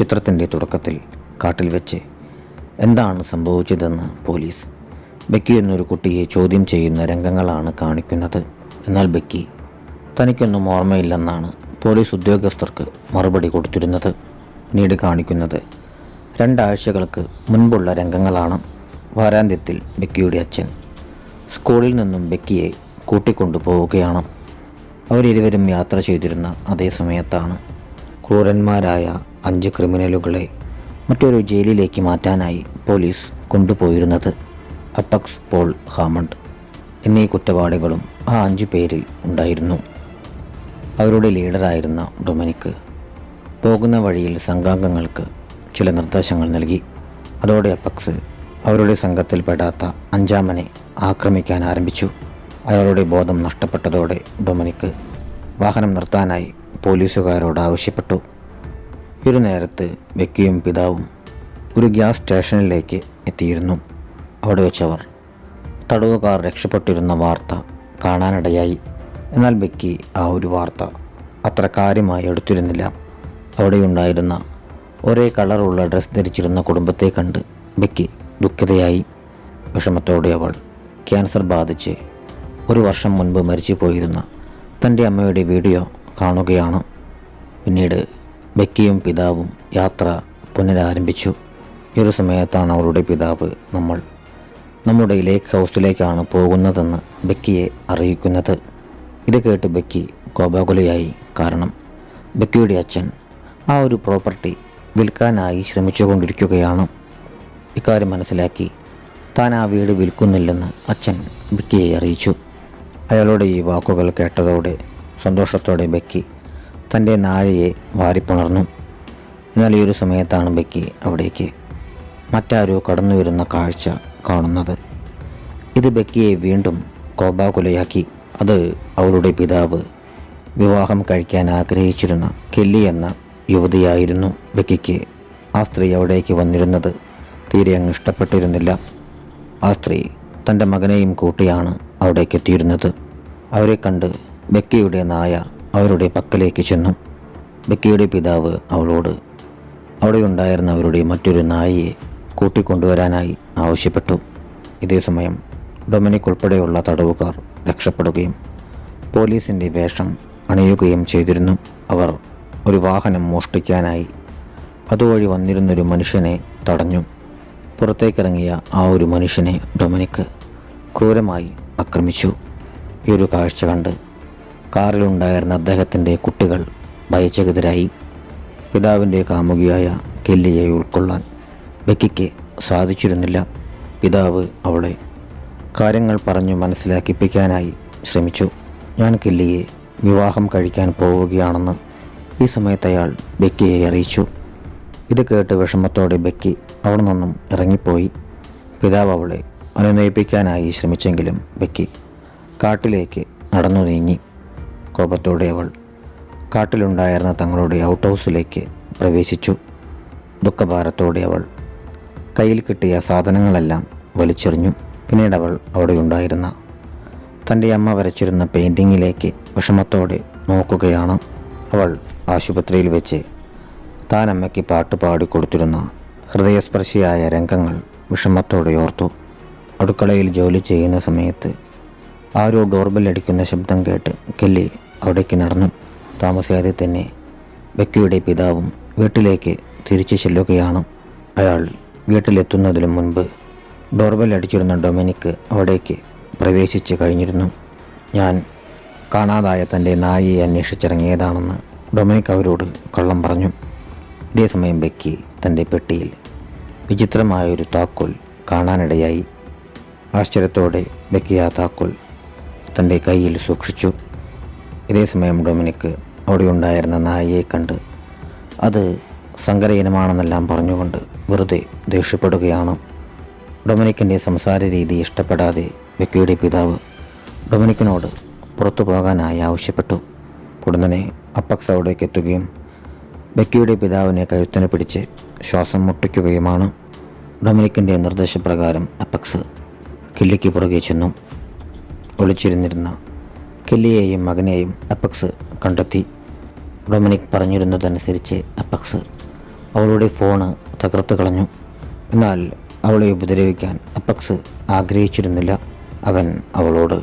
ചിത്രത്തിന്റെ തുടക്കത്തിൽ കാട്ടിൽ വെച്ച് എന്താണ് സംഭവിച്ചതെന്ന് പോലീസ് ബെക്കി എന്നൊരു കുട്ടിയെ ചോദ്യം ചെയ്യുന്ന രംഗങ്ങളാണ് കാണിക്കുന്നത്. എന്നാൽ ബെക്കി തനിക്കൊന്നും ഓർമ്മയില്ലെന്നാണ് പോലീസ് ഉദ്യോഗസ്ഥർക്ക് മറുപടി കൊടുത്തിരുന്നത്. പിന്നീട് കാണിക്കുന്നത് രണ്ടാഴ്ചകൾക്ക് മുൻപുള്ള രംഗങ്ങളാണ്. വാരാന്ത്യത്തിൽ ബെക്കിയുടെ അച്ഛൻ സ്കൂളിൽ നിന്നും ബെക്കിയെ കൂട്ടിക്കൊണ്ടു പോവുകയാണ് അവരിരുവരും യാത്ര ചെയ്തിരുന്ന അതേ സമയത്താണ് ക്രൂരന്മാരായ അഞ്ച് ക്രിമിനലുകളെ മറ്റൊരു ജയിലിലേക്ക് മാറ്റാനായി പോലീസ് കൊണ്ടുപോയിരുന്നത് അപ്പക്സ് പോൾ ഹാമണ്ട്. എന്നീ കുറ്റവാളികളും ആ അഞ്ച് പേരിൽ ഉണ്ടായിരുന്നു. അവരുടെ ലീഡറായിരുന്ന ഡൊമിനിക്ക് പോകുന്ന വഴിയിൽ സംഘാംഗങ്ങൾക്ക് ചില നിർദ്ദേശങ്ങൾ നൽകി. അതോടെ അപ്പക്സ് അവരുടെ സംഘത്തിൽപ്പെടാത്ത അഞ്ചാമനെ ആക്രമിക്കാൻ ആരംഭിച്ചു. അയാളുടെ ബോധം നഷ്ടപ്പെട്ടതോടെ ഡൊമിനിക്ക് വാഹനം നിർത്താനായി പോലീസുകാരോട് ആവശ്യപ്പെട്ടു. ഒരു നേരത്ത് ബെക്കിയും പിതാവും ഒരു ഗ്യാസ് സ്റ്റേഷനിലേക്ക് എത്തിയിരുന്നു. അവിടെ വെച്ചവർ തടവുകാർ രക്ഷപ്പെട്ടിരുന്ന വാർത്ത കാണാനിടയായി. എന്നാൽ ബെക്കി ആ ഒരു വാർത്ത അത്ര കാര്യമായി എടുത്തിരുന്നില്ല. അവിടെയുണ്ടായിരുന്ന ഒരേ കളറുള്ള ഡ്രസ്സ് ധരിച്ചിരുന്ന കുടുംബത്തെ കണ്ട് ബെക്കി ദുഃഖിതയായി. വിഷമത്തോടെ അവൾ ക്യാൻസർ ബാധിച്ച് ഒരു വർഷം മുൻപ് മരിച്ചു പോയിരുന്ന തന്റെ അമ്മയുടെ വീഡിയോ കാണുകയാണ്. പിന്നീട് ബെക്കിയും പിതാവും യാത്ര പുനരാരംഭിച്ചു. ഈ ഒരു സമയത്താണ് അവരുടെ പിതാവ് നമ്മൾ. നമ്മുടെ ലേക്ക് ഹൗസിലേക്കാണ് പോകുന്നതെന്ന് ബെക്കിയെ അറിയിക്കുന്നത്. ഇത് കേട്ട് ബെക്കി കോപാകുലയായി. കാരണം ബെക്കിയുടെ അച്ഛൻ ആ ഒരു പ്രോപ്പർട്ടി വിൽക്കാനായി ശ്രമിച്ചുകൊണ്ടിരിക്കുകയാണ്. ഇക്കാര്യം മനസ്സിലാക്കി താൻ ആ വീട് വിൽക്കുന്നില്ലെന്ന് അച്ഛൻ ബെക്കിയെ അറിയിച്ചു. അയാളുടെ ഈ വാക്കുകൾ കേട്ടതോടെ സന്തോഷത്തോടെ ബെക്കി തന്റെ നായയെ വാരിപ്പുണർന്നു. എന്നാൽ ഈ ഒരു സമയത്താണ് ബെക്കി അവിടേക്ക് മറ്റാരോ കടന്നു വരുന്ന കാഴ്ച കാണുന്നത്. ഇത് ബെക്കിയെ വീണ്ടും കോപാകുലയാക്കി. അത് അവളുടെ പിതാവ് വിവാഹം കഴിക്കാൻ ആഗ്രഹിച്ചിരുന്ന കെല്ലി എന്ന യുവതിയായിരുന്നു ബെക്കിക്ക്. ആ സ്ത്രീ അവിടേക്ക് വന്നിരുന്നത് തീരെ അങ്ങ് ഇഷ്ടപ്പെട്ടിരുന്നില്ല. ആ സ്ത്രീ തന്റെ മകനെയും കൂട്ടിയാണ് അവിടേക്ക് എത്തിയിരുന്നത് അവരെ കണ്ട് ബെക്കിയുടെ നായ അവരുടെ പക്കലേക്ക് ചെന്നു. ബെക്കിയുടെ പിതാവ് അവളോട് അവിടെയുണ്ടായിരുന്ന അവരുടെ മറ്റൊരു നായിയെ കൂട്ടിക്കൊണ്ടുവരാനായി ആവശ്യപ്പെട്ടു. ഇതേസമയം ഡൊമിനിക് ഉൾപ്പെടെയുള്ള തടവുകാർ രക്ഷപ്പെടുകയും പോലീസിന്റെ വേഷം അണിയുകയും ചെയ്തിരുന്നു. അവർ ഒരു വാഹനം മോഷ്ടിക്കാനായി അതുവഴി വന്നിരുന്നൊരു മനുഷ്യനെ തടഞ്ഞു. പുറത്തേക്കിറങ്ങിയ ആ ഒരു മനുഷ്യനെ ഡൊമിനിക് ക്രൂരമായി ആക്രമിച്ചു. ഈ ഒരു കാഴ്ച കണ്ട് കാറിലുണ്ടായിരുന്ന അദ്ദേഹത്തിന്റെ കുട്ടികൾ ഭയചകിതരായി. പിതാവിന്റെ കാമുകിയായ കെല്ലിയെ ഉൾക്കൊള്ളാൻ ബെക്കിക്ക് സാധിച്ചിരുന്നില്ല. പിതാവ് അവളെ കാര്യങ്ങൾ പറഞ്ഞു മനസ്സിലാക്കിപ്പിക്കാനായി ശ്രമിച്ചു. ഞാൻ കെല്ലിയെ വിവാഹം കഴിക്കാൻ പോവുകയാണെന്ന് ഈ സമയത്ത് അയാൾ ബെക്കിയെ അറിയിച്ചു. ഇത് കേട്ട് വിഷമത്തോടെ ബെക്കി അവിടെ നിന്നും ഇറങ്ങിപ്പോയി. പിതാവ് അവളെ അനുനയിപ്പിക്കാനായി ശ്രമിച്ചെങ്കിലും ബെക്കി കാട്ടിലേക്ക് നടന്നു നീങ്ങി കോപത്തോടെ അവൾ കാട്ടിലുണ്ടായിരുന്ന തങ്ങളുടെ ഔട്ട് ഹൗസിലേക്ക് പ്രവേശിച്ചു. ദുഃഖഭാരത്തോടെ അവൾ കയ്യിൽ കിട്ടിയ സാധനങ്ങളെല്ലാം വലിച്ചെറിഞ്ഞു. പിന്നീട് അവൾ അവിടെ ഉണ്ടായിരുന്ന തന്റെ അമ്മ വരച്ചിരുന്ന പെയിന്റിങ്ങിലേക്ക് വിഷമത്തോടെ നോക്കുകയാണ്. അവൾ ആശുപത്രിയിൽ വെച്ച് താൻ അമ്മയ്ക്ക് പാട്ട് പാടിക്കൊടുത്തിരുന്ന ഹൃദയസ്പർശിയായ രംഗങ്ങൾ വിഷമത്തോടെ ഓർത്തു. അടുക്കളയിൽ ജോലി ചെയ്യുന്ന സമയത്ത് ആരോ ഡോർബെല്ലടിക്കുന്ന ശബ്ദം കേട്ട് കെല്ലി അവിടേക്ക് നടന്നു താമസിയാതെ തന്നെ ബെക്കിയുടെ പിതാവും വീട്ടിലേക്ക് തിരിച്ചു ചെല്ലുകയാണ് അയാൾ. വീട്ടിലെത്തുന്നതിനു മുൻപ് ഡോർബെൽ അടിച്ചിരുന്ന ഡൊമിനിക്ക് അവിടേക്ക് പ്രവേശിച്ച് കഴിഞ്ഞിരുന്നു. ഞാൻ കാണാതായ തന്റെ നായിയെ അന്വേഷിച്ചിറങ്ങിയതാണെന്ന് ഡൊമിനിക് അവരോട് കള്ളം പറഞ്ഞു. ഇതേസമയം ബെക്കി തന്റെ പെട്ടിയിൽ വിചിത്രമായൊരു താക്കോൽ കാണാനിടയായി. ആശ്ചര്യത്തോടെ ബെക്കി ആ താക്കോൽ തന്റെ കയ്യിൽ സൂക്ഷിച്ചു. ഇതേസമയം ഡൊമിനിക്ക് അവിടെ ഉണ്ടായിരുന്ന നായയെ കണ്ട് അത് സങ്കരയിനമാണെന്നെല്ലാം പറഞ്ഞുകൊണ്ട് വെറുതെ ദേഷ്യപ്പെടുകയാണ്. ഡൊമിനിക്കിന്റെ സംസാര രീതി ഇഷ്ടപ്പെടാതെ ബെക്കിയുടെ പിതാവ് ഡൊമിനിക്കിനോട് പുറത്തു പോകാനായി ആവശ്യപ്പെട്ടു. ഉടനെ അപ്പക്സ് അവിടേക്ക് എത്തുകയും ബെക്കിയുടെ പിതാവിനെ കഴുത്തിനെ പിടിച്ച് ശ്വാസം മുട്ടിക്കുകയുമാണ്. ഡൊമിനിക്കിന്റെ നിർദ്ദേശപ്രകാരം അപ്പക്സ് കിള്ളിക്ക് പുറകെ ചെന്നു. ഒളിച്ചിരുന്നിരുന്ന കെല്ലിയെയും മകനെയും അപ്പക്സ് കണ്ടെത്തി. ഡൊമിനിക് പറഞ്ഞിരുന്നതനുസരിച്ച് അപ്പക്സ് അവളുടെ ഫോണ് തകർത്ത് കളഞ്ഞു. എന്നാൽ അവളെ ഉപദ്രവിക്കാൻ അപ്പക്സ് ആഗ്രഹിച്ചിരുന്നില്ല. അവൻ അവളോട്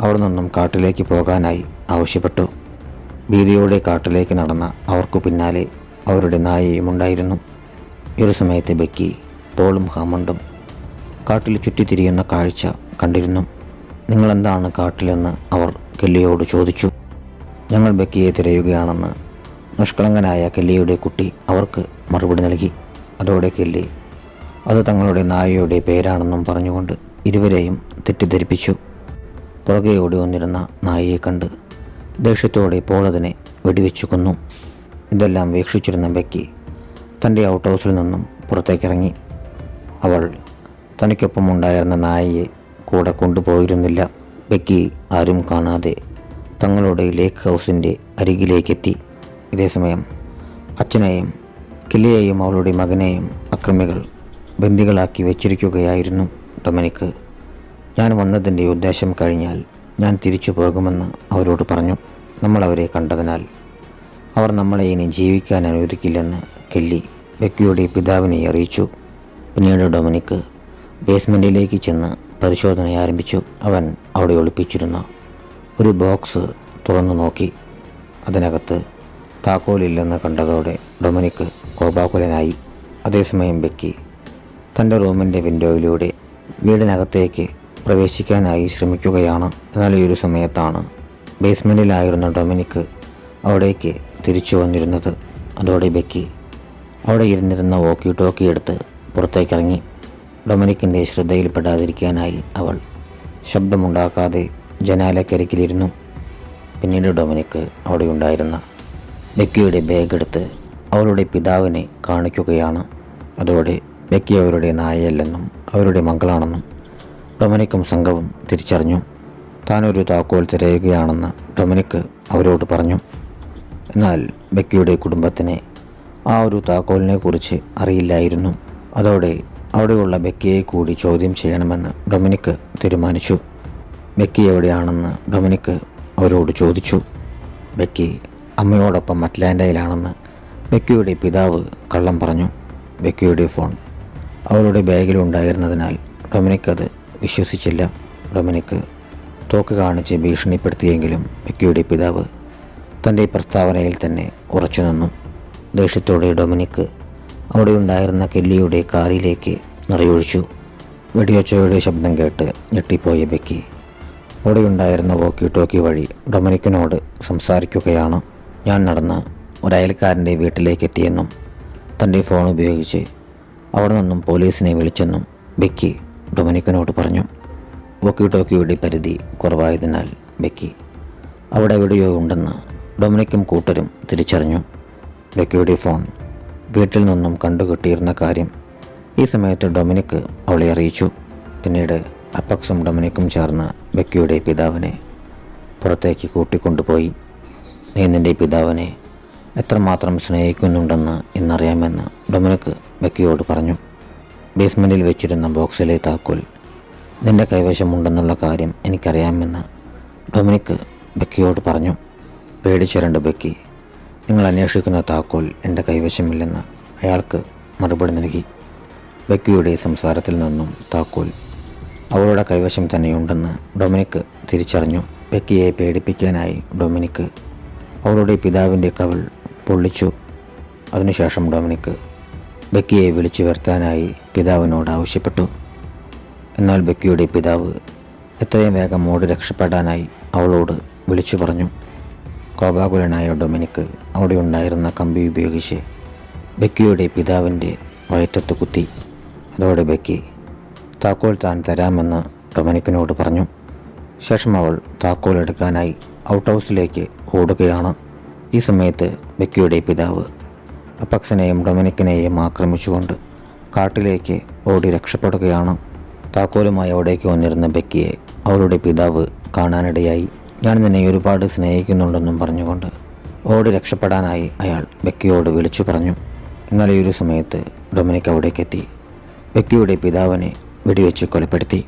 അവിടെ നിന്നും കാട്ടിലേക്ക് പോകാനായി ആവശ്യപ്പെട്ടു. ഭീതിയോടെ കാട്ടിലേക്ക് നടന്ന അവർക്കു പിന്നാലെ അവരുടെ നായയും ഉണ്ടായിരുന്നു. ഒരു സമയത്ത് ബെക്കി പോളും ഹാമണ്ടും കാട്ടിൽ ചുറ്റിത്തിരിയുന്ന കാഴ്ച കണ്ടിരുന്നു. നിങ്ങളെന്താണ് കാട്ടിലെന്ന് അവർ കെല്ലിയോട് ചോദിച്ചു. ഞങ്ങൾ ബക്കിയെ തിരയുകയാണെന്ന് നിഷ്കളങ്കനായ കെല്ലിയുടെ കുട്ടി അവർക്ക് മറുപടി നൽകി. അതോടെ കെല്ലി അത് തങ്ങളുടെ നായയുടെ പേരാണെന്നും പറഞ്ഞുകൊണ്ട് ഇരുവരെയും തെറ്റിദ്ധരിപ്പിച്ചു. പുറകെ ഓടി വന്നിരുന്ന നായയെ കണ്ട് ദേഷ്യത്തോടെ പോൾ അതിനെ വെടിവെച്ചു കൊന്നു. ഇതെല്ലാം വീക്ഷിച്ചിരുന്ന ബെക്കി തന്റെ ഔട്ട് ഹൗസിൽ നിന്നും പുറത്തേക്കിറങ്ങി. അവൾ തനിക്കൊപ്പം ഉണ്ടായിരുന്ന നായയെ കൂടെ കൊണ്ടുപോയിരുന്നില്ല. ബെക്കി ആരും കാണാതെ തങ്ങളുടെ ലേക്ക് ഹൗസിന്റെ അരികിലേക്കെത്തി. ഇതേസമയം അച്ഛനെയും കില്ലിയെയും അവളുടെ മകനെയും അക്രമികൾ ബന്ദികളാക്കി വെച്ചിരിക്കുകയായിരുന്നു. ഡൊമിനിക്ക് ഞാൻ വന്നതിന്റെ ഉദ്ദേശം കഴിഞ്ഞാൽ ഞാൻ തിരിച്ചു പോകുമെന്ന് അവരോട് പറഞ്ഞു. നമ്മൾ അവരെ കണ്ടതിനാൽ അവർ നമ്മളെ ഇനി ജീവിക്കാൻ അനുവദിക്കില്ലെന്ന് കെല്ലി ബെക്കിയുടെ പിതാവിനെ അറിയിച്ചു. പിന്നീട് ഡൊമിനിക്ക് ബേസ്മെന്റിലേക്ക് ചെന്ന് പരിശോധന ആരംഭിച്ചു. അവൻ അവിടെ ഒളിപ്പിച്ചിരുന്ന ഒരു ബോക്സ് തുറന്നു നോക്കി. അതിനകത്ത് താക്കോലില്ലെന്ന് കണ്ടതോടെ ഡൊമിനിക്ക് കോപാകുലനായി. അതേസമയം ബെക്കി തന്റെ റൂമിന്റെ വിൻഡോയിലൂടെ വീടിനകത്തേക്ക് പ്രവേശിക്കാനായി ശ്രമിക്കുകയാണ്. എന്നാൽ ഈ ഒരു സമയത്താണ് ബേസ്മെന്റിലായിരുന്ന ഡൊമിനിക്ക് അവിടേക്ക് തിരിച്ചു വന്നിരുന്നത്. അതോടെ ബെക്കി അവിടെ ഇരുന്നിരുന്ന വോക്കി ടോക്കി എടുത്ത് പുറത്തേക്കിറങ്ങി. ഡൊമിനിക്കിന്റെ ശ്രദ്ധയിൽപ്പെടാതിരിക്കാനായി അവൾ ശബ്ദമുണ്ടാക്കാതെ ജനാലക്കരികിലിരുന്നു പിന്നീട് ഡൊമിനിക്ക് അവിടെ ഉണ്ടായിരുന്ന ബെക്കിയുടെ ബാഗ് എടുത്ത് അവളുടെ പിതാവിനെ കാണിക്കുകയാണ്. അതോടെ ബെക്കി അവരുടെ നായയല്ലെന്നും അവരുടെ മകളാണെന്നും ഡൊമിനിക്കും സംഘവും തിരിച്ചറിഞ്ഞു. താനൊരു താക്കോൽ തിരയുകയാണെന്ന് ഡൊമിനിക്ക് അവരോട് പറഞ്ഞു. എന്നാൽ ബെക്കിയുടെ കുടുംബത്തിന് ആ ഒരു താക്കോലിനെ കുറിച്ച് അറിയില്ലായിരുന്നു. അതോടെ അവിടെയുള്ള ബെക്കിയെ കൂടി ചോദ്യം ചെയ്യണമെന്ന് ഡൊമിനിക്ക് തീരുമാനിച്ചു. ബെക്കി എവിടെയാണെന്ന് ഡൊമിനിക്ക് അവരോട് ചോദിച്ചു. ബെക്കി അമ്മയോടൊപ്പം അറ്റ്ലാന്റയിലാണെന്ന് ബെക്കിയുടെ പിതാവ് കള്ളം പറഞ്ഞു. ബെക്കിയുടെ ഫോൺ അവളുടെ ബാഗിലുണ്ടായിരുന്നതിനാൽ ഡൊമിനിക്ക് അത് വിശ്വസിച്ചില്ല. ഡൊമിനിക്ക് തോക്ക് കാണിച്ച് ഭീഷണിപ്പെടുത്തിയെങ്കിലും ബെക്കിയുടെ പിതാവ് തന്റെ പ്രസ്താവനയിൽ തന്നെ ഉറച്ചു നിന്നു ദേഷ്യത്തോടെ ഡൊമിനിക്ക് അവിടെ ഉണ്ടായിരുന്ന കെല്ലിയുടെ കാറിലേക്ക് നിറയൊഴിച്ചു. വെടിയൊച്ചയുടെ ശബ്ദം കേട്ട് ഞെട്ടിപ്പോയ ബെക്കി. അവിടെയുണ്ടായിരുന്ന വോക്കി ടോക്കി വഴി ഡൊമിനിക്കിനോട് സംസാരിക്കുകയാണ്. ഞാൻ നടന്ന് ഒരയൽക്കാരന്റെ വീട്ടിലേക്ക് എത്തിയെന്നും തന്റെ ഫോൺ ഉപയോഗിച്ച് അവിടെ നിന്നും പോലീസിനെ വിളിച്ചെന്നും ബെക്കി ഡൊമിനിക്കിനോട് പറഞ്ഞു. വോക്കി ടോക്കിയുടെ പരിധി കുറവായതിനാൽ ബെക്കി അവിടെ എവിടെയോ ഉണ്ടെന്ന് ഡൊമിനിക്കും കൂട്ടരും തിരിച്ചറിഞ്ഞു. ബെക്കിയുടെ ഫോൺ വീട്ടിൽ നിന്നും കണ്ടുകിട്ടിയിരുന്ന കാര്യം ഈ സമയത്ത് ഡൊമിനിക്ക് അവളെ അറിയിച്ചു. പിന്നീട് അപ്പക്സും ഡൊമിനിക്കും ചേർന്ന് ബെക്കിയുടെ പിതാവിനെ പുറത്തേക്ക് കൂട്ടിക്കൊണ്ടുപോയി. നീ നിന്റെ പിതാവിനെ എത്രമാത്രം സ്നേഹിക്കുന്നുണ്ടെന്ന് ഇന്നറിയാമെന്ന് ഡൊമിനിക്ക് ബെക്കിയോട് പറഞ്ഞു. ബേസ്മെന്റിൽ വെച്ചിരുന്ന ബോക്സിലെ താക്കോൽ നിന്റെ കൈവശമുണ്ടെന്നുള്ള കാര്യം എനിക്കറിയാമെന്ന് ഡൊമിനിക്ക് ബെക്കിയോട് പറഞ്ഞു. പേടിച്ചിരണ്ട് ബെക്കി നിങ്ങൾ അന്വേഷിക്കുന്ന താക്കോൽ എന്റെ കൈവശമില്ലെന്ന് അയാൾക്ക് മറുപടി നൽകി. വെക്കിയുടെ സംസാരത്തിൽ നിന്നും താക്കോൽ അവളുടെ കൈവശം തന്നെയുണ്ടെന്ന് ഡൊമിനിക്ക് തിരിച്ചറിഞ്ഞു. ബക്കിയെ പേടിപ്പിക്കാനായി ഡൊമിനിക്ക് അവളുടെ പിതാവിന്റെ കവൾ പൊള്ളിച്ചു. അതിനുശേഷം ഡൊമിനിക്ക് ബെക്കിയെ വിളിച്ചു വരുത്താനായി പിതാവിനോട് ആവശ്യപ്പെട്ടു. എന്നാൽ ബെക്കിയുടെ പിതാവ് എത്രയും വേഗം ഓടി രക്ഷപ്പെടാനായി അവളോട് വിളിച്ചു പറഞ്ഞു. കോപാകുലനായ ഡൊമിനിക്ക് അവിടെ ഉണ്ടായിരുന്ന കമ്പി ഉപയോഗിച്ച് ബെക്കിയുടെ പിതാവിന്റെ വയറ്റത്ത് കുത്തി. അതോടെ ബെക്കി താക്കോൽ താൻ തരാമെന്ന് ഡൊമിനിക്കിനോട് പറഞ്ഞു. ശേഷം അവൾ താക്കോൽ എടുക്കാനായി ഔട്ട് ഹൗസിലേക്ക് ഓടുകയാണ്. ഈ സമയത്ത് ബെക്കിയുടെ പിതാവ് അപ്പക്സിനെയും ഡൊമിനിക്കിനെയും ആക്രമിച്ചുകൊണ്ട് കാട്ടിലേക്ക് ഓടി രക്ഷപ്പെടുകയാണ്. താക്കോലുമായി അവിടേക്ക് വന്നിരുന്ന ബെക്കിയെ അവളുടെ പിതാവ് കാണാനിടയായി. ഞാൻ നിന്നെ ഒരുപാട് സ്നേഹിക്കുന്നുണ്ടെന്നും പറഞ്ഞുകൊണ്ട് ഓടി രക്ഷപ്പെടാനായി അയാൾ ബെക്കിയോട് വിളിച്ചു പറഞ്ഞു. എന്നാൽ ഈ ഒരു സമയത്ത് ഡൊമിനിക് അവിടേക്കെത്തി. ബെക്കിയുടെ പിതാവിനെ വെടിവെച്ച് കൊലപ്പെടുത്തി.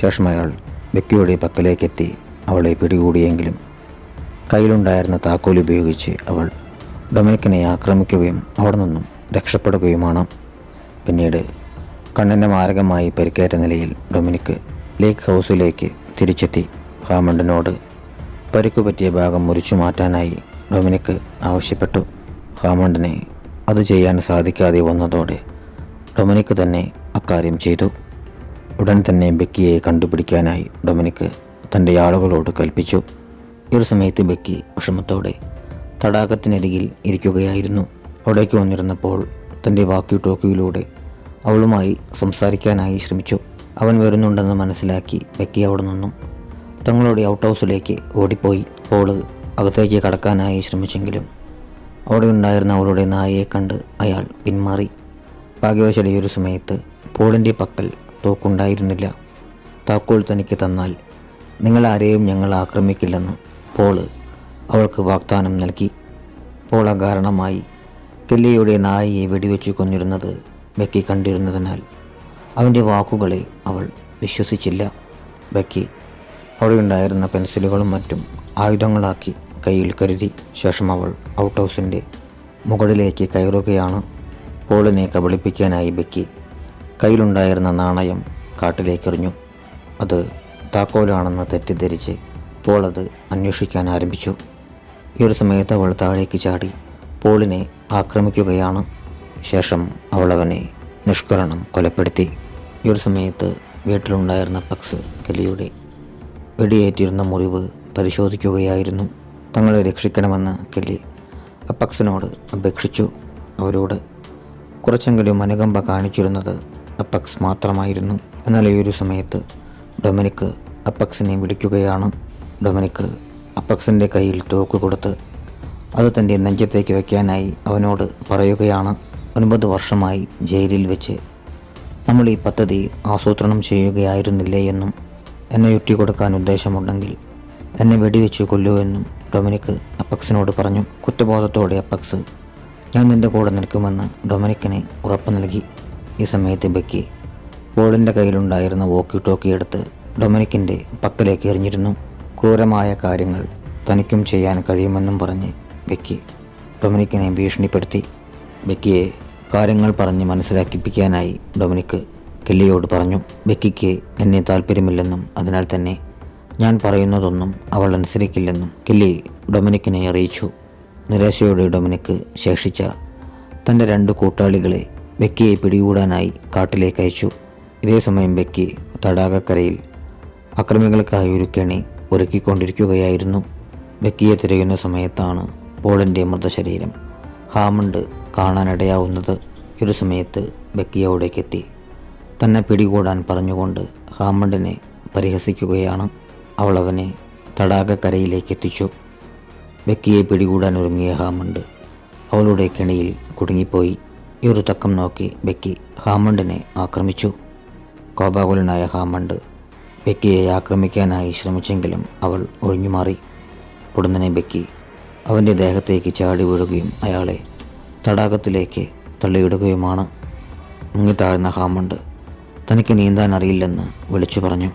ശേഷം അയാൾ ബെക്കിയുടെ പക്കലേക്കെത്തി അവളെ പിടികൂടിയെങ്കിലും കയ്യിലുണ്ടായിരുന്ന താക്കോൽ ഉപയോഗിച്ച് അവൾ ഡൊമിനിക്കിനെ ആക്രമിക്കുകയും അവിടെ നിന്നും രക്ഷപ്പെടുകയുമാണ്. പിന്നീട് കണ്ണിന്റെ മാരകമായി പരിക്കേറ്റ നിലയിൽ ഡൊമിനിക്ക് ലേക്ക് ഹൗസിലേക്ക് തിരിച്ചെത്തി. ഹാമണ്ടിനോട് പരിക്കു പറ്റിയ ഭാഗം മുറിച്ചു മാറ്റാനായി ഡൊമിനിക് ആവശ്യപ്പെട്ടു. ഹാമണ്ടിനെ അത് ചെയ്യാൻ സാധിക്കാതെ വന്നതോടെ ഡൊമിനിക് തന്നെ അക്കാര്യം ചെയ്തു. ഉടൻ തന്നെ ബെക്കിയെ കണ്ടുപിടിക്കാനായി ഡൊമിനിക് തന്റെ ആളുകളോട് കൽപ്പിച്ചു. ഈ ഒരു സമയത്ത് ബെക്കി വിഷമത്തോടെ തടാകത്തിനരികിൽ ഇരിക്കുകയായിരുന്നു. അവിടേക്ക് വന്നിരുന്നപ്പോൾ തന്റെ വാക്കി ടോക്കിയിലൂടെ അവളുമായി സംസാരിക്കാനായി ശ്രമിച്ചു. അവൻ വരുന്നുണ്ടെന്ന് മനസ്സിലാക്കി ബെക്കി അവിടെ നിന്നും. തങ്ങളുടെ ഔട്ട് ഹൗസിലേക്ക് ഓടിപ്പോയി. പോൾ അകത്തേക്ക് കടക്കാനായി ശ്രമിച്ചെങ്കിലും അവിടെ ഉണ്ടായിരുന്ന അവളുടെ നായയെ കണ്ട് അയാൾ പിന്മാറി. ഭാഗ്യവശാൽ ഈ ഒരു സമയത്ത് പോളിന്റെ പക്കൽ തോക്കുണ്ടായിരുന്നില്ല. താക്കോൽ തനിക്ക് തന്നാൽ നിങ്ങളാരെയും ഞങ്ങൾ ആക്രമിക്കില്ലെന്ന് പോൾ അവൾക്ക് വാഗ്ദാനം നൽകി. പോൾ അകാരണമായി കെല്ലിയുടെ നായയെ വെടിവെച്ച് കൊന്നിരുന്നത് ബക്കി കണ്ടിരുന്നതിനാൽ അവന്റെ വാക്കുകളെ അവൾ വിശ്വസിച്ചില്ല. ബെക്കി അവിടെ ഉണ്ടായിരുന്ന പെൻസിലുകളും മറ്റും ആയുധങ്ങളാക്കി കയ്യിൽ കരുതി ശേഷം അവൾ ഔട്ട് ഹൗസിന്റെ മുകളിലേക്ക് കയറുകയാണ്. പോളിനെ കബളിപ്പിക്കാനായി ബെക്കി കയ്യിലുണ്ടായിരുന്ന നാണയം കാട്ടിലേക്കെറിഞ്ഞു. അത് താക്കോലാണെന്ന് തെറ്റിദ്ധരിച്ച് പോൾ അത് അന്വേഷിക്കാൻ ആരംഭിച്ചു. ഈ ഒരു സമയത്ത് അവൾ താഴേക്ക് ചാടി പോളിനെ ആക്രമിക്കുകയാണ്. ശേഷം അവൾ അവനെ നിഷ്കരണം കൊലപ്പെടുത്തി. ഈ ഒരു സമയത്ത് വീട്ടിലുണ്ടായിരുന്ന പക്സ് കെലിയുടെ വെടിയേറ്റിരുന്ന മുറിവ് പരിശോധിക്കുകയായിരുന്നു. തങ്ങളെ രക്ഷിക്കണമെന്ന് കെല്ലി അപ്പക്സിനോട് അപേക്ഷിച്ചു. അവരോട് കുറച്ചെങ്കിലും അനുകമ്പ കാണിച്ചിരുന്നത് അപ്പക്സ് മാത്രമായിരുന്നു. എന്നാൽ ഈ ഒരു സമയത്ത് ഡൊമിനിക്ക് അപ്പക്സിനെ വിളിക്കുകയാണ്. ഡൊമിനിക്ക് അപ്പക്സിന്റെ കയ്യിൽ തോക്ക് കൊടുത്ത് അത് തന്റെ നെഞ്ചത്തേക്ക് വയ്ക്കാനായി അവനോട് പറയുകയാണ്. ഒൻപത് വർഷമായി ജയിലിൽ വെച്ച് നമ്മൾ ഈ പദ്ധതി ആസൂത്രണം ചെയ്യുകയായിരുന്നില്ലേ എന്നും എന്നെ കൊടുക്കാൻ ഉദ്ദേശമുണ്ടെങ്കിൽ എന്നെ വെടിവെച്ച് കൊല്ലൂ എന്നും ഡൊമിനിക്ക് അപ്പക്സിനോട് പറഞ്ഞു. കുറ്റബോധത്തോടെ അപ്പക്സ് ഞാൻ നിന്റെ കൂടെ നിൽക്കുമെന്ന് ഡൊമിനിക്കിനെ ഉറപ്പ് നൽകി. ഈ സമയത്ത് ബെക്കി പോളിന്റെ കയ്യിലുണ്ടായിരുന്ന വോക്കി ടോക്കി എടുത്ത് ഡൊമിനിക്കിന്റെ പക്കലേക്ക് എറിഞ്ഞിരുന്നു. ക്രൂരമായ കാര്യങ്ങൾ തനിക്കും ചെയ്യാൻ കഴിയുമെന്നും പറഞ്ഞ് ബെക്കി ഡൊമിനിക്കിനെ ഭീഷണിപ്പെടുത്തി. ബെക്കിയെ കാര്യങ്ങൾ പറഞ്ഞ് മനസ്സിലാക്കിപ്പിക്കാനായി ഡൊമിനിക്ക് കെല്ലിയോട് പറഞ്ഞു ബെക്കിക്ക് എന്നെ താല്പര്യമില്ലെന്നും അതിനാൽ തന്നെ ഞാൻ പറയുന്നതൊന്നും അവൾ അനുസരിക്കില്ലെന്നും കെല്ലി ഡൊമിനിക്കിനെ അറിയിച്ചു. നിരാശയോടെ ഡൊമിനിക്ക് ശേഷിച്ച തന്റെ രണ്ട് കൂട്ടാളികളെ ബെക്കിയെ പിടികൂടാനായി കാട്ടിലേക്ക് അയച്ചു. ഇതേസമയം ബെക്കി തടാകക്കരയിൽ അക്രമികൾക്കായി ഒരു കെണി ഒരുക്കിക്കൊണ്ടിരിക്കുകയായിരുന്നു. ബെക്കിയെ തിരയുന്ന സമയത്താണ് പോളിന്റെ മൃതശരീരം ഹാമണ്ട് കാണാനിടയാവുന്നത്. ഒരു സമയത്ത് ബെക്കി അവിടേക്ക് എത്തി തന്നെ പിടികൂടാൻ പറഞ്ഞുകൊണ്ട് ഹാമണ്ടിനെ പരിഹസിക്കുകയാണ്. അവൾ അവനെ തടാകക്കരയിലേക്ക് എത്തിച്ചു. ബെക്കിയെ പിടികൂടാൻ ഒരുങ്ങിയ ഹാമണ്ട് അവളുടെ കെണിയിൽ കുടുങ്ങിപ്പോയി. ഈ ഒരു തക്കം നോക്കി ബെക്കി ഹാമണ്ടിനെ ആക്രമിച്ചു. കോപാകുലനായ ഹാമണ്ട് ബെക്കിയെ ആക്രമിക്കാനായി ശ്രമിച്ചെങ്കിലും അവൾ ഒഴിഞ്ഞുമാറി. പൊടുന്നനെ ബെക്കി അവന്റെ ദേഹത്തേക്ക് ചാടി വീഴുകയും അയാളെ തടാകത്തിലേക്ക് തള്ളിയിടുകയുമാണ്. മുങ്ങിത്താഴ്ന്ന ഹാമണ്ട് തനിക്ക് നീന്താൻ അറിയില്ലെന്ന് വിളിച്ചു പറഞ്ഞു.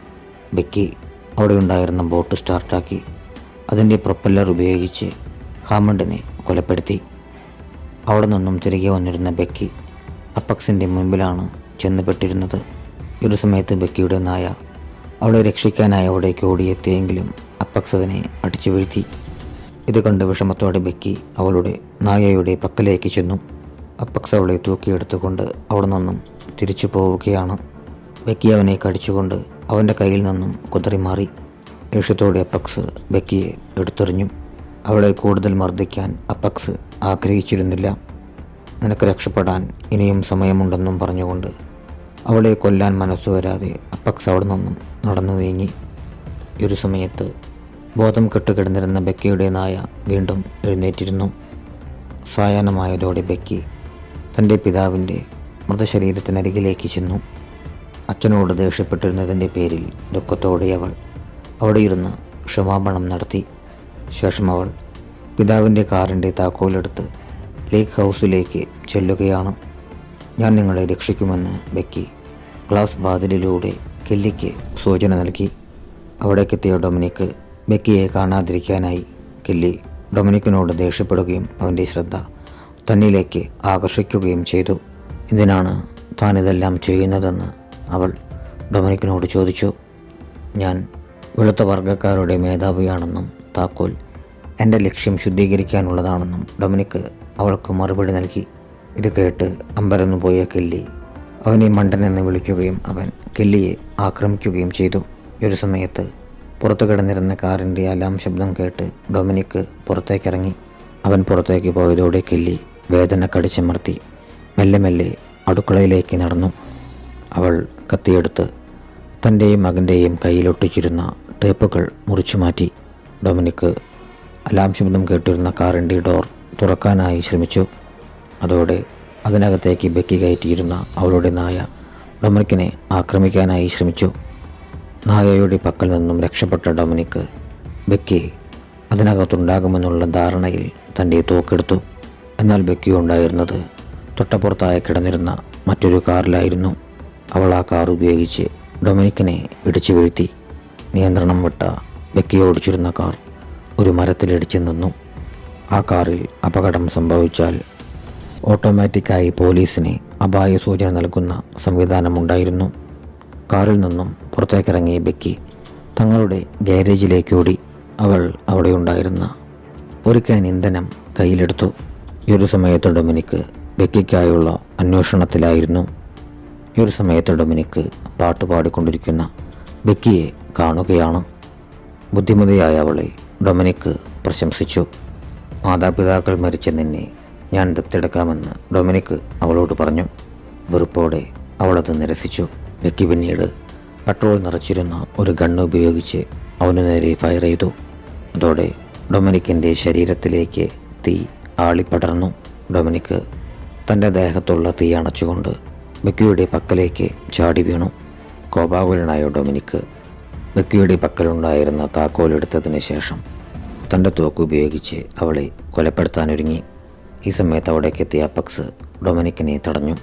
ബെക്കി അവിടെ ഉണ്ടായിരുന്ന ബോട്ട് സ്റ്റാർട്ടാക്കി അതിന്റെ പ്രൊപ്പല്ലർ ഉപയോഗിച്ച് ഹാമണ്ടിനെ കൊലപ്പെടുത്തി. അവിടെ നിന്നും തിരികെ വന്നിരുന്ന ബെക്കി അപ്പക്സിന്റെ മുൻപിലാണ് ചെന്നുപെട്ടിരുന്നത്. ഒരു സമയത്ത് ബെക്കിയുടെ നായ അവളെ രക്ഷിക്കാനായി അവിടേക്ക് ഓടിയെത്തിയെങ്കിലും അപ്പക്സ് അതിനെ അടിച്ചു വീഴ്ത്തി. ഇത് കണ്ട് വിഷമത്തോടെ ബെക്കി അവളുടെ നായയുടെ പക്കലേക്ക് ചെന്നു. അപ്പക്സ് അവളെ തൂക്കിയെടുത്തുകൊണ്ട് അവിടെ നിന്നും തിരിച്ചു പോവുകയാണ്. ബെക്കി അവനെ കടിച്ചുകൊണ്ട് അവന്റെ കയ്യിൽ നിന്നും കുതറി മാറി. അപ്പക്സ് ബെക്കിയെ എടുത്തെറിഞ്ഞു. അവളെ കൂടുതൽ മർദ്ദിക്കാൻ അപ്പക്സ് ആഗ്രഹിച്ചിരുന്നില്ല. നിനക്ക് രക്ഷപ്പെടാൻ ഇനിയും സമയമുണ്ടെന്നും പറഞ്ഞുകൊണ്ട് അവളെ കൊല്ലാൻ മനസ്സു വരാതെ അപ്പക്സ് അവിടെ നിന്നും നടന്നു നീങ്ങി. ഒരു സമയത്ത് ബോധം കെട്ടുകിടന്നിരുന്ന ബെക്കിയുടെ നായ വീണ്ടും എഴുന്നേറ്റിരുന്നു. സായാഹ്നമായതോടെ ബെക്കി തന്റെ പിതാവിന്റെ മൃതശരീരത്തിനരികിലേക്ക് ചെന്നു. അച്ഛനോട് ദേഷ്യപ്പെട്ടിരുന്നതിന്റെ പേരിൽ ദുഃഖത്തോടെ അവൾ അവിടെ ഇരുന്ന് ക്ഷമാപണം നടത്തി. ശേഷം അവൾ പിതാവിന്റെ കാറിന്റെ താക്കോലെടുത്ത് ലേക്ക് ഹൗസിലേക്ക് ചെല്ലുകയാണ്. ഞാൻ നിങ്ങളെ രക്ഷിക്കുമെന്ന് ബെക്കി ഗ്ലാസ് വാതിലിലൂടെ കെല്ലിക്ക് സൂചന നൽകി. അവിടേക്കെത്തിയ ഡൊമിനിക്ക് ബെക്കിയെ കാണാതിരിക്കാനായി കെല്ലി ഡൊമിനിക്കിനോട് ദേഷ്യപ്പെടുകയും അവന്റെ ശ്രദ്ധ തന്നിലേക്ക് ആകർഷിക്കുകയും ചെയ്തു. എന്തിനാണ് താനിതെല്ലാം ചെയ്യുന്നതെന്ന് അവൾ ഡൊമിനിക്കിനോട് ചോദിച്ചു ഞാൻ വെളുത്ത വർഗക്കാരുടെ മേധാവിയാണെന്നും താക്കോൽ എന്റെ ലക്ഷ്യം ശുദ്ധീകരിക്കാനുള്ളതാണെന്നും ഡൊമിനിക്ക് അവൾക്ക് മറുപടി നൽകി. ഇത് കേട്ട് അമ്പരന്നു പോയ കെല്ലി അവനെ മണ്ടൻ എന്ന് വിളിക്കുകയും അവൻ കെല്ലിയെ ആക്രമിക്കുകയും ചെയ്തു. ഒരു സമയത്ത് പുറത്തു കിടന്നിരുന്ന കാറിന്റെ അലാം ശബ്ദം കേട്ട് ഡൊമിനിക്ക് പുറത്തേക്കിറങ്ങി. അവൻ പുറത്തേക്ക് പോയതോടെ കെല്ലി വേദന കടിച്ചമർത്തി. മെല്ലെ മെല്ലെ അടുക്കളയിലേക്ക് നടന്നു. അവൾ കത്തിയെടുത്ത് തന്റെയും മകന്റെയും കയ്യിലൊട്ടിച്ചിരുന്ന ടേപ്പുകൾ മുറിച്ചു മാറ്റി ഡൊമിനിക്ക് അലാം ശബ്ദം കേട്ടിരുന്ന കാറിന്റെ ഡോർ തുറക്കാനായി ശ്രമിച്ചു. അതോടെ അതിനകത്തേക്ക് ബെക്കി കയറ്റിയിരുന്ന അവളുടെ നായ ഡൊമിനിക്കിനെ ആക്രമിക്കാനായി ശ്രമിച്ചു. നായയുടെ പക്കൽ നിന്നും രക്ഷപ്പെട്ട ഡൊമിനിക്ക് ബെക്കി അതിനകത്തുണ്ടാകുമെന്നുള്ള ധാരണയിൽ തന്റെ തോക്കെടുത്തു. എന്നാൽ ബെക്കി ഉണ്ടായിരുന്നത് തൊട്ടപ്പുറത്തായി കിടന്നിരുന്ന മറ്റൊരു കാറിലായിരുന്നു. അവൾ ആ കാർ ഉപയോഗിച്ച് ഡൊമിനിക്കിനെ ഇടിച്ചു വീഴ്ത്തി. നിയന്ത്രണം വിട്ട ബെക്കി ഓടിച്ചിരുന്ന കാർ ഒരു മരത്തിലിടിച്ചു നിന്നു. ആ കാറിൽ അപകടം സംഭവിച്ചാൽ ഓട്ടോമാറ്റിക്കായി പോലീസിന് അപായ സൂചന നൽകുന്ന സംവിധാനമുണ്ടായിരുന്നു. കാറിൽ നിന്നും പുറത്തേക്കിറങ്ങിയ ബെക്കി തങ്ങളുടെ ഗാരേജിലേക്ക് ഓടി അവൾ അവിടെ ഉണ്ടായിരുന്ന ഒരു ക്യാൻ ഇന്ധനം കയ്യിലെടുത്തു. ഈ ഒരു സമയത്ത് ഡൊമിനിക്ക് ബെക്കിക്കായുള്ള അന്വേഷണത്തിലായിരുന്നു. ഈ ഒരു സമയത്ത് ഡൊമിനിക്ക് പാട്ട് പാടിക്കൊണ്ടിരിക്കുന്ന ബെക്കിയെ കാണുകയാണ്. ബുദ്ധിമതിയായ അവളെ ഡൊമിനിക്ക് പ്രശംസിച്ചു. മാതാപിതാക്കൾ മരിച്ച നിന്നെ ഞാൻ ദത്തെടുക്കാമെന്ന് ഡൊമിനിക്ക് അവളോട് പറഞ്ഞു. വെറുപ്പോടെ അവളത് നിരസിച്ചു. ബെക്കി പിന്നീട് പെട്രോൾ നിറച്ചിരുന്ന ഒരു ഗണ്ണ് ഉപയോഗിച്ച് അവനു നേരെ ഫയർ ചെയ്തു. അതോടെ ഡൊമിനിക്കിന്റെ ശരീരത്തിലേക്ക് തീ ആളിപ്പടർന്നു. ഡൊമിനിക്ക് തന്റെ ദേഹത്തുള്ള തീ അണച്ചുകൊണ്ട് ബെക്കിയുടെ പക്കലേക്ക് ചാടി വീണു. കോപാകുലനായ ഡൊമിനിക്ക് മെക്കിയുടെ പക്കലുണ്ടായിരുന്ന താക്കോലെടുത്തതിന് ശേഷം തന്റെ തോക്ക് ഉപയോഗിച്ച് അവളെ കൊലപ്പെടുത്താനൊരുങ്ങി. ഈ സമയത്ത് അവിടേക്ക് എത്തിയ അപ്പക്സ് ഡൊമിനിക്കിനെ തടഞ്ഞു.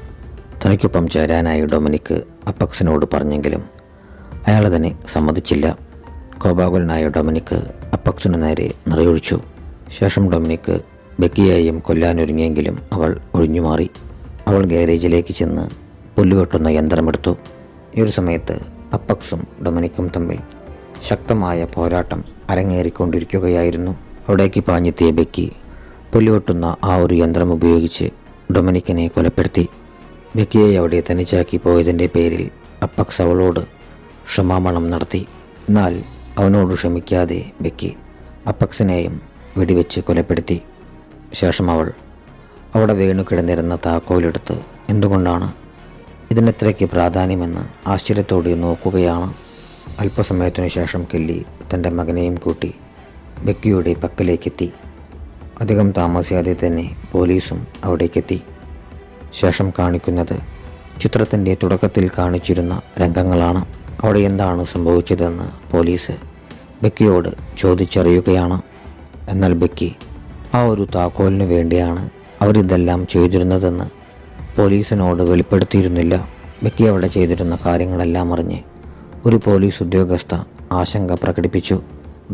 തനിക്കൊപ്പം ചേരാനായി ഡൊമിനിക്ക് അപ്പക്സിനോട് പറഞ്ഞെങ്കിലും അയാളതിനെ സമ്മതിച്ചില്ല. കോപാകുലനായ ഡൊമിനിക്ക് അപ്പക്സിനു നേരെ നിറയൊഴിച്ചു. ശേഷം ഡൊമിനിക്ക് ബെക്കിയെയും കൊല്ലാനൊരുങ്ങിയെങ്കിലും അവൾ ഒഴിഞ്ഞുമാറി. അവൾ ഗാരേജിലേക്ക് ചെന്ന് പുല്ലുവെട്ടുന്ന യന്ത്രമെടുത്തു. ഈ ഒരു സമയത്ത് അപ്പക്സും ഡൊമിനിക്കും തമ്മിൽ ശക്തമായ പോരാട്ടം അരങ്ങേറിക്കൊണ്ടിരിക്കുകയായിരുന്നു. അവിടേക്ക് പാഞ്ഞെത്തിയ ബെക്കി പുല്ലുകെട്ടുന്ന ആ ഒരു യന്ത്രം ഉപയോഗിച്ച് ഡൊമിനിക്കിനെ കൊലപ്പെടുത്തി. ബെക്കിയെ അവിടെ തനിച്ചാക്കി പോയതിന്റെ പേരിൽ അപ്പക്സ് അവളോട് ക്ഷമാമണം നടത്തി. എന്നാൽ അവനോട് ക്ഷമിക്കാതെ ബെക്കി അപ്പക്സിനെയും വെടിവെച്ച് കൊലപ്പെടുത്തി. ശേഷം അവൾ അവിടെ വീണു കിടന്നിരുന്ന താക്കോലെടുത്ത് എന്തുകൊണ്ടാണ് ഇതിനെത്രയ്ക്ക് പ്രാധാന്യമെന്ന് ആശ്ചര്യത്തോടെ നോക്കുകയാണ്. അല്പസമയത്തിനു ശേഷം കെല്ലി തന്റെ മകനെയും കൂട്ടി ബെക്കിയുടെ പക്കലേക്കെത്തി. അധികം താമസിയാതെ തന്നെ പോലീസും അവിടേക്കെത്തി. ശേഷം കാണിക്കുന്നത് ചിത്രത്തിന്റെ തുടക്കത്തിൽ കാണിച്ചിരുന്ന രംഗങ്ങളാണ്. അവിടെ എന്താണ് സംഭവിച്ചതെന്ന് പോലീസ് ബെക്കിയോട് ചോദിച്ചറിയുകയാണ്. എന്നാൽ ബെക്കി ആ ഒരു താക്കോലിന് വേണ്ടിയാണ് അവരിതെല്ലാം ചെയ്തിരുന്നതെന്ന് പോലീസിനോട് വെളിപ്പെടുത്തിയിരുന്നില്ല. ബക്കി അവിടെ ചെയ്തിരുന്ന കാര്യങ്ങളെല്ലാം അറിഞ്ഞ് ഒരു പോലീസ് ഉദ്യോഗസ്ഥ ആശങ്ക പ്രകടിപ്പിച്ചു.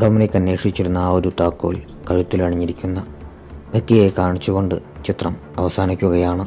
ഡൊമിനിക് അന്വേഷിച്ചിരുന്ന ആ ഒരു താക്കോൽ കഴുത്തിലണിഞ്ഞിരിക്കുന്ന ബക്കിയെ കാണിച്ചുകൊണ്ട് ചിത്രം അവസാനിക്കുകയാണ്.